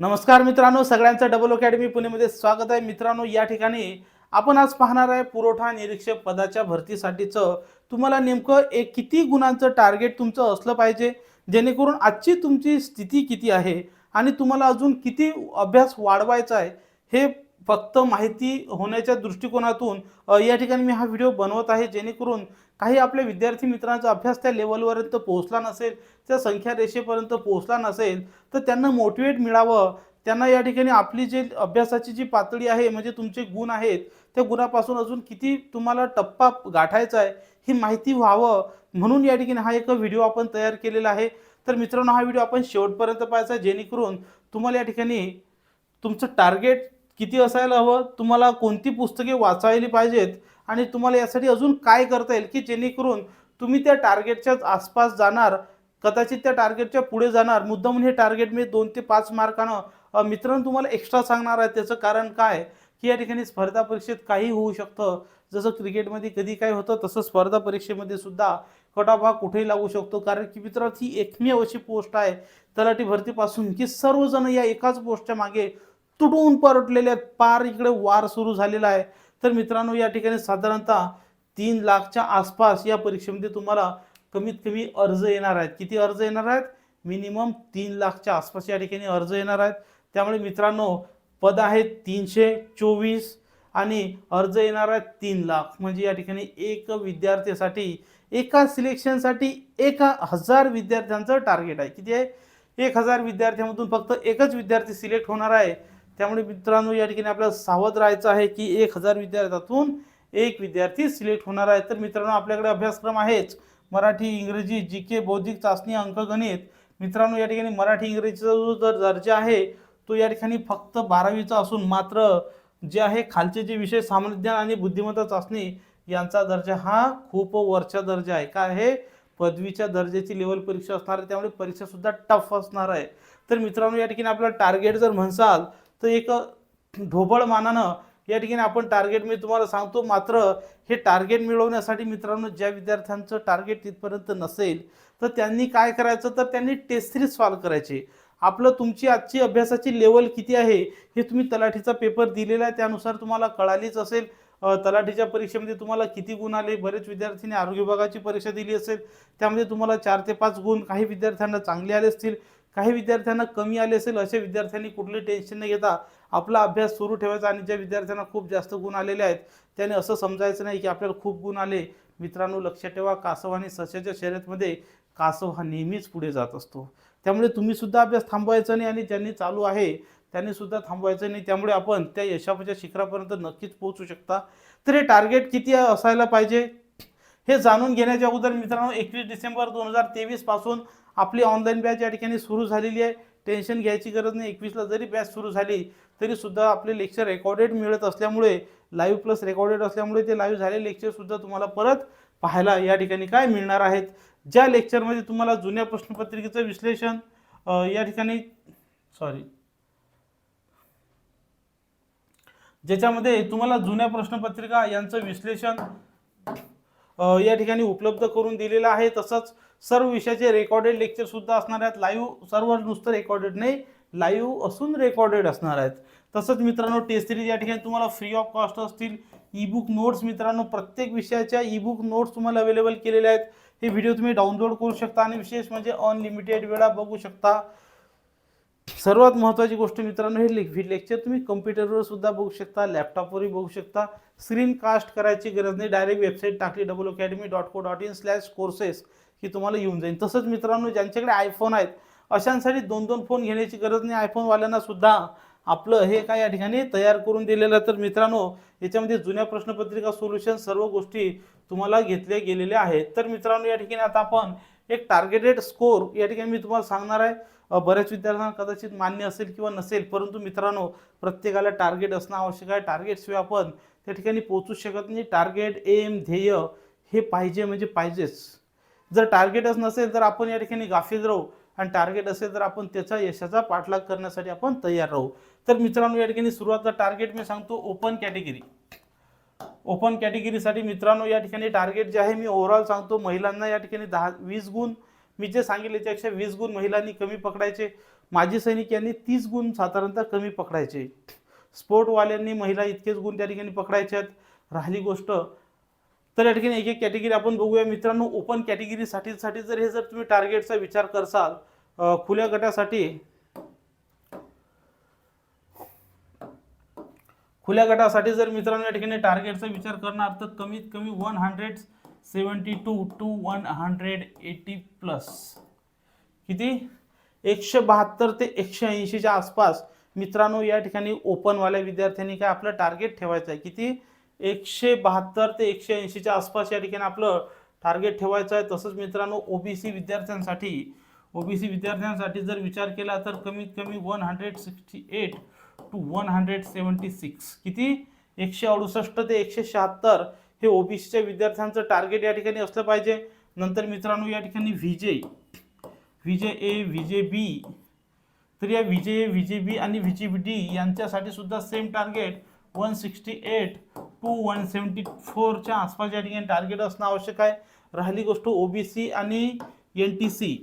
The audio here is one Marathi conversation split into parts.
नमस्कार मित्रांनो सगळ्यांचं डबल अकॅडमी पुणेमध्ये स्वागत आहे. मित्रांनो या ठिकाणी आपण आज पाहणार आहे पुरवठा निरीक्षक पदाच्या भरतीसाठीचं. तुम्हाला नेमकं एक किती गुणांचं टार्गेट तुमचं असलं पाहिजे? जेणेकरून आजची तुमची स्थिती किती आहे? आणि तुम्हाला अजून किती अभ्यास वाढवायचा आहे? हे फक्त माहिती होण्याच्या दृष्टिकोनातून या ठिकाणी मी हा व्हिडिओ बनवत आहे. जेणेकरून काही आपल्या विद्यार्थी मित्रांचा अभ्यास त्या लेवलपर्यंत पोहोचला नसेल त्या संख्या रेषेपर्यंत पोहोचला नसेल तर त्यांना मोटिवेट मिळावं. त्यांना या ठिकाणी आपली जे अभ्यासाची जी पातळी आहे म्हणजे तुमचे गुण आहेत त्या गुणापासून अजून किती तुम्हाला टप्पा गाठायचा आहे ही माहिती व्हावं. म्हणून या ठिकाणी हा एक व्हिडिओ आपण तयार केलेला आहे. तर मित्रांनो हा व्हिडिओ आपण शेवटपर्यंत पाहायचा जेणेकरून तुम्हाला या ठिकाणी तुमचं टार्गेट किती असायला हवं तुम्हाला कोणती पुस्तके वाचायला पाहिजेत आणि तुम्हाला यासाठी अजून काय करता येईल की जेणेकरून तुम्ही त्या टार्गेटच्याच आसपास जाणार कदाचित त्या टार्गेटच्या पुढे जाणार. मुद्दामून हे टार्गेट मी दोन ते पाच मार्कानं मित्रांनो तुम्हाला एक्स्ट्रा सांगणार आहे. त्याचं कारण काय? की या ठिकाणी स्पर्धा परीक्षेत काही होऊ शकतं. जसं क्रिकेटमध्ये कधी काय होतं तसं स्पर्धा परीक्षेमध्ये सुद्धा कटाप हा कुठेही लागू शकतो. कारण की मित्रांनो ही एकमेव अशी पोस्ट आहे. तलाठी भरतीपासून की सर्वजण या एकाच पोस्टच्या मागे तुटून परटलेले आहेत. पार इकडे वार सुरू झालेला आहे. तर मित्रांनो या ठिकाणी साधारणतः तीन लाखच्या आसपास या परीक्षेमध्ये तुम्हाला कमीत कमी अर्ज येणार आहेत. किती अर्ज येणार आहेत? मिनिमम तीन लाखच्या आसपास या ठिकाणी अर्ज येणार आहेत. त्यामुळे मित्रांनो पद आहेत तीनशे चोवीस आणि अर्ज येणार आहेत तीन लाख. म्हणजे या ठिकाणी एक विद्यार्थ्यासाठी एका सिलेक्शनसाठी एका हजार विद्यार्थ्यांचं टार्गेट आहे. किती आहे? एक हजार विद्यार्थ्यांमधून फक्त एकच विद्यार्थी सिलेक्ट होणार आहे. त्यामुळे मित्रांनो या ठिकाणी आपल्याला सावध राहायचं आहे की एक हजार विद्यार्थ्यातून एक विद्यार्थी सिलेक्ट होणार आहे. तर मित्रांनो आपल्याकडे अभ्यासक्रम आहेच. मराठी इंग्रजी जी के बौद्धिक चाचणी अंकगणित मित्रांनो या ठिकाणी मराठी इंग्रजीचा जो जर दर्जा आहे तो या ठिकाणी फक्त बारावीचा असून मात्र जे आहे खालचे जे विषय सामान्य ज्ञान आणि बुद्धिमत्ता चाचणी यांचा दर्जा हा खूप वरचा दर्जा आहे. काय आहे? पदवीच्या दर्जाची लेवल परीक्षा असणार आहे. त्यामुळे परीक्षासुद्धा टफ असणार आहे. तर मित्रांनो या ठिकाणी आपलं टार्गेट जर म्हणसाल तर एक ढोबळ मानानं या ठिकाणी आपण टार्गेट मी तुम्हाला सांगतो. मात्र हे टार्गेट मिळवण्यासाठी मित्रांनो ज्या विद्यार्थ्यांचं टार्गेट तिथपर्यंत नसेल तर त्यांनी काय करायचं? तर त्यांनी टेस्ट सिरीज सॉल्व करायचे. आपलं तुमची आजची अभ्यासाची लेवल किती आहे हे तुम्ही तलाठीचा पेपर दिलेला आहे. त्यानुसार तुम्हाला कळालीच असेल. तलाठीच्या परीक्षेमध्ये तुम्हाला किती गुण आले? बरेच विद्यार्थ्यांनी आरोग्य विभागाची परीक्षा दिली असेल. त्यामध्ये तुम्हाला चार ते पाच गुण काही विद्यार्थ्यांना चांगले आले असतील. काही विद्यार्थ्यांना कमी आले असेल अशा विद्यार्थ्यांनी कुठले टेन्शन न घेता आपला अभ्यास सुरू ठेवायचा आणि ज्या विद्यार्थ्यांना खूप जास्त गुण आलेले आहेत त्याने असं समजायचं नाही की आपल्याला खूप गुण आले. मित्रांनो लक्षात ठेवा कासव आणि सशाच्या शर्यतमध्ये कासव हा नेहमीच पुढे जात असतो. त्यामुळे तुम्हीसुद्धा अभ्यास थांबवायचा नाही आणि ज्यांनी चालू आहे त्यांनी सुद्धा थांबवायचं नाही. त्यामुळे आपण त्या यशाच्या शिखरापर्यंत नक्कीच पोहोचू शकता. तर हे टार्गेट किती असायला पाहिजे? हे जाणून घेण्याच्या अगोदर मित्रांनो एकवीस डिसेंबर दोन हजार तेवीसपासून आपली ऑनलाईन बॅच या ठिकाणी सुरू झालेली आहे. टेन्शन घ्यायची गरज नाही. एकवीसला जरी बॅच सुरू झाली तरी सुद्धा आपले लेक्चर रेकॉर्डेड मिळत असल्यामुळे लाईव्ह प्लस रेकॉर्डेड असल्यामुळे ते लाईव्ह झाले लेक्चर सुद्धा तुम्हाला परत पाहायला या ठिकाणी काय मिळणार आहेत? ज्या लेक्चरमध्ये तुम्हाला जुन्या प्रश्नपत्रिकेचं विश्लेषण या ठिकाणी सॉरी ज्याच्यामध्ये तुम्हाला जुन्या प्रश्नपत्रिका यांचं विश्लेषण या ठिकाणी उपलब्ध करून दिलेलं आहे. तसंच सर्व विषयाचे रेकॉर्डेड लेक्चरसुद्धा असणार आहेत. लाईव्ह सर्व नुसतं रेकॉर्डेड नाही लाईव्ह असून रेकॉर्डेड असणार आहेत. तसंच मित्रांनो टेस्ट सिरीज या ठिकाणी तुम्हाला फ्री ऑफ कॉस्ट असतील. ई बुक नोट्स मित्रांनो प्रत्येक विषयाच्या ई बुक नोट्स तुम्हाला अवेलेबल केलेल्या आहेत. हे व्हिडिओ तुम्ही डाउनलोड करू शकता आणि विशेष म्हणजे अनलिमिटेड वेळा बघू शकता. सर्वात महत्त्वाची गोष्ट मित्रांनो हे लिक्विड लेक्चर तुम्ही कम्प्युटरवर सुद्धा बघू शकता लॅपटॉपवरही बघू शकता. स्क्रीन कास्ट करायची गरज नाही. डायरेक्ट वेबसाईट टाकली double academy dot co dot in slash courses की तुम्हाला येऊन जाईल. तसंच मित्रांनो ज्यांच्याकडे आयफोन आहेत अशांसाठी दोन दोन फोन घेण्याची गरज नाही. आयफोनवाल्यांना सुद्धा आपलं हे काय या ठिकाणी तयार करून दिलेलं तर मित्रांनो याच्यामध्ये जुन्या प्रश्नपत्रिका सोल्युशन सर्व गोष्टी तुम्हाला घेतल्या गेलेल्या आहेत. तर मित्रांनो या ठिकाणी आता आपण एक टार्गेटेड स्कोर या ठिकाणी मी तुम्हाला सांगणार आहे. बऱ्याच विद्यार्थ्यांना कदाचित मान्य असेल किंवा नसेल परंतु मित्रांनो प्रत्येकाला टार्गेट असणं आवश्यक आहे. टार्गेटशिवाय आपण त्या ठिकाणी पोहोचू शकत नाही. टार्गेट एम ध्येय हे पाहिजे म्हणजे पाहिजेच. जर टार्गेटच नसेल तर आपण या ठिकाणी गाफील राहू आणि टार्गेट असेल तर आपण त्याचा यशाचा पाठलाग करण्यासाठी आपण तयार राहू. तर मित्रांनो या ठिकाणी सुरुवातला टार्गेट मी सांगतो ओपन कॅटेगरी ओपन कॅटेगरीसाठी मित्रांनो या ठिकाणी टार्गेट जे आहे मी ओव्हरऑल सांगतो महिलांना या ठिकाणी दहा वीस गुण मी जे सांगितले त्यापेक्षा वीस गुण महिलांनी कमी पकडायचे. माजी सैनिक यांनी तीस गुण साधारणतः कमी पकडायचे. स्पोर्टवाल्यांनी महिला इतकेच गुण त्या ठिकाणी पकडायचे आहेत राहिली गोष्ट. तर या ठिकाणी एक एक कॅटेगरी आपण बघूया. मित्रांनो ओपन कॅटेगरीसाठीसाठी जर हे जर तुम्ही टार्गेटचा विचार करसाल खुल्या गटासाठी खुल्या गटासाठी जर मित्रांनो या ठिकाणी टार्गेटचा विचार करणार तर कमीत कमी one hundred seventy two to one hundred eighty plus किती? एकशे बहात्तर ते एकशे ऐंशीच्या आसपास मित्रांनो या ठिकाणी ओपनवाल्या विद्यार्थ्यांनी काय आपलं टार्गेट ठेवायचं आहे? किती? एकशे बहात्तर ते एकशे ऐंशीच्या आसपास या ठिकाणी आपलं टार्गेट ठेवायचं आहे. तसंच मित्रांनो ओबीसी विद्यार्थ्यांसाठी ओबीसी विद्यार्थ्यांसाठी जर विचार केला तर कमीत कमी one hundred sixty eight to one hundred seventy six किती? एकशे अडुसष्ट ते एकशे शहात्तर हे ओबीसीच्या विद्यार्थ्यांचं टार्गेट या ठिकाणी असलं पाहिजे. नंतर मित्रांनो या ठिकाणी VJ VJ A VJ B. तर या व्हीजे व्हीजे बी आणि व्हीजे बी डी यांच्यासाठी सुद्धा same target one sixty eight to one seventy फोरच्या आसपास या ठिकाणी टार्गेट असणं आवश्यक आहे. राहिली गोष्ट ओबीसी आणि N T C.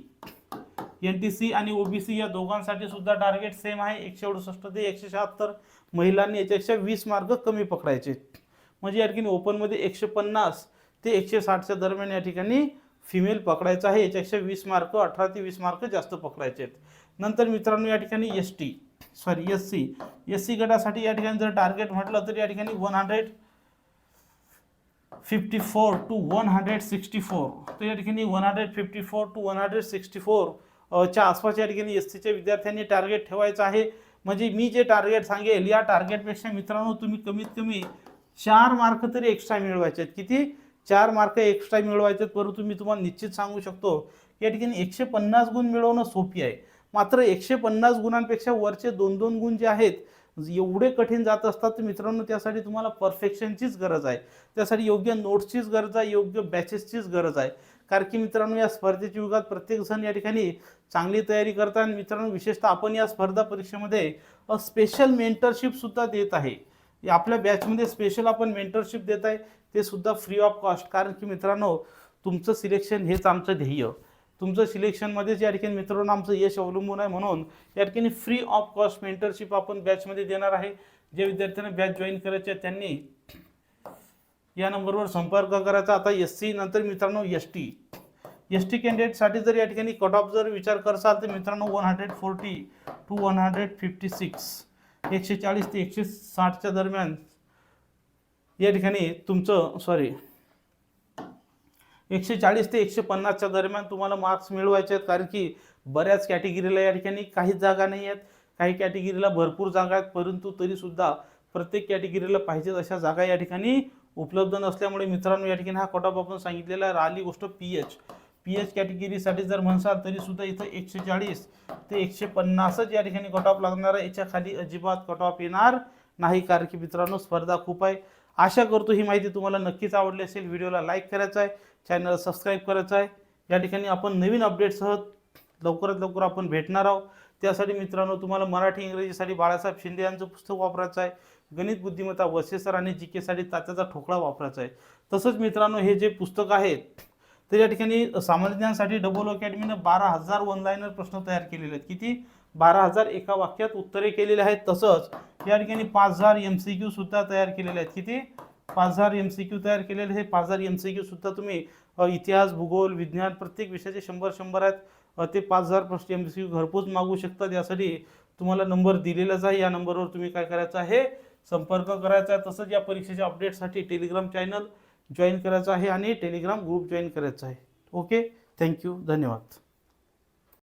N T C आणि ओबीसी या दोघांसाठी सुद्धा टार्गेट सेम आहे. एकशे अडुसष्ट ते एकशे शहात्तर महिलांनी याच्यापेक्षा वीस मार्क कमी पकडायचे. म्हणजे या ठिकाणी ओपनमध्ये एकशे पन्नास ते एकशे साठच्या दरम्यान या ठिकाणी फिमेल पकडायचं आहे. याच्यापेक्षा वीस मार्क अठरा ते वीस मार्क जास्त पकडायचे आहेत. नंतर मित्रांनो या ठिकाणी S T sorry S C S C गटासाठी या ठिकाणी जर टार्गेट म्हटलं तर या ठिकाणी one hundred fifty four to one hundred sixty four तर या ठिकाणी one hundred fifty four to one hundred sixty four च्या आसपास या ठिकाणी एस सीच्या विद्यार्थ्यांनी टार्गेट ठेवायचं आहे. म्हणजे मी जे टार्गेट सांगेल या टार्गेटपेक्षा मित्रांनो तुम्ही कमीत कमी चार मार्क तरी एक्स्ट्रा मिळवायचे आहेत. किती? चार मार्क एक्स्ट्रा मिळवायचे आहेत. परंतु मी तुम्हाला निश्चित सांगू शकतो या ठिकाणी एकशे पन्नास गुण मिळवणं सोपी आहे. मात्र एकशे पन्नास गुणांपेक्षा वरचे दोन दोन गुण जे आहेत एवढे कठीण जात असतात तर मित्रांनो त्यासाठी तुम्हाला परफेक्शनचीच गरज आहे. त्यासाठी योग्य नोट्सचीच गरज आहे योग्य बॅचेसचीच गरज आहे. कारण की मित्रांनो या स्पर्धेच्या युगात प्रत्येकजण या ठिकाणी चांगली तयारी करतात. आणि मित्रांनो विशेषतः आपण या स्पर्धा परीक्षेमध्ये स्पेशल मेंटरशिपसुद्धा देत आहे. आपल्या बॅचमध्ये स्पेशल आपण मेंटरशिप देत आहे ते सुद्धा फ्री ऑफ कॉस्ट कारण की मित्रांनो तुमचं सिलेक्शन हेच आमचं ध्येय. तुमचं सिलेक्शनमध्येच या ठिकाणी मित्रांनो आमचं यश अवलंबून आहे म्हणून या ठिकाणी फ्री ऑफ कॉस्ट मेंटरशिप आपण बॅचमध्ये देणार आहे. जे विद्यार्थ्यांना बॅच जॉईन करायचे आहे त्यांनी या नंबरवर संपर्क करायचा. आता एस सी नंतर मित्रांनो एस टी एस टी कॅन्डिडेटसाठी जर या ठिकाणी कट ऑफ जर विचार करसाल तर मित्रांनो one hundred forty to one hundred fifty six एकशे चाळीस ते एकशे साठच्या दरम्यान या ठिकाणी तुमचं सॉरी एकशे चाळीस ते एकशे पन्नासच्या दरम्यान तुम्हाला मार्क्स मिळवायचे आहेत. कारण की बऱ्याच कॅटेगरीला या ठिकाणी काहीच जागा नाही आहेत. काही कॅटेगरीला भरपूर जागा आहेत. परंतु तरीसुद्धा प्रत्येक कॅटेगरीला पाहिजेत अशा जागा या ठिकाणी उपलब्ध नसल्यामुळे मित्रांनो या ठिकाणी हा कट ऑफ आपण सांगितलेला आहे. राहिली गोष्ट पी एच पी एच कॅटेगरीसाठी जर म्हणसाल तरीसुद्धा इथं एकशे चाळीस ते एकशे पन्नासच या ठिकाणी कट ऑफ लागणार आहे. याच्या खाली अजिबात कट ऑफ येणार नाही. कारण की मित्रांनो स्पर्धा खूप आहे. आशा करतो ही माहिती तुम्हाला नक्कीच आवडली असेल. व्हिडिओला लाईक करायचा आहे. चॅनलला सबस्क्राईब करायचं आहे. या ठिकाणी आपण नवीन अपडेटसह लवकरात लवकर आपण भेटणार आहोत. त्यासाठी मित्रांनो तुम्हाला मराठी इंग्रजीसाठी बाळासाहेब शिंदे यांचं पुस्तक वापरायचं आहे. गणित बुद्धिमत्ता वसेसर आणि जी केसाठी तात्याचा ठोकळा वापरायचा आहे. तसंच मित्रांनो हे जे पुस्तक आहेत तर या ठिकाणी सामान्य ज्ञानसाठी डबल अकॅडमीनं बारा हजार ऑनलाईनर प्रश्न तयार केलेले आहेत. किती? बारा हजार एका वाक्यात उत्तरे केलेली आहेत. तसंच या ठिकाणी पाच हजार एम सी क्यू सुद्धा तयार केलेले आहेत. किती? पाच हजार एम सी क्यू तयार केलेले हे पाच हजार एम सी क्यू सुद्धा तुम्ही इतिहास भूगोल विज्ञान प्रत्येक विषयाचे शंभर शंभर आहेत. ते पाच हजार प्रश्न एम सी क्यू घरपोच मागू शकतात. यासाठी तुम्हाला नंबर दिलेलाच आहे. या नंबरवर तुम्ही काय करायचं आहे? संपर्क करायचा आहे. तसंच या परीक्षेच्या अपडेटसाठी टेलिग्राम चॅनल जॉईन करायचं आहे आणि टेलिग्राम ग्रुप जॉईन करायचा आहे. ओके? Thank you. धन्यवाद.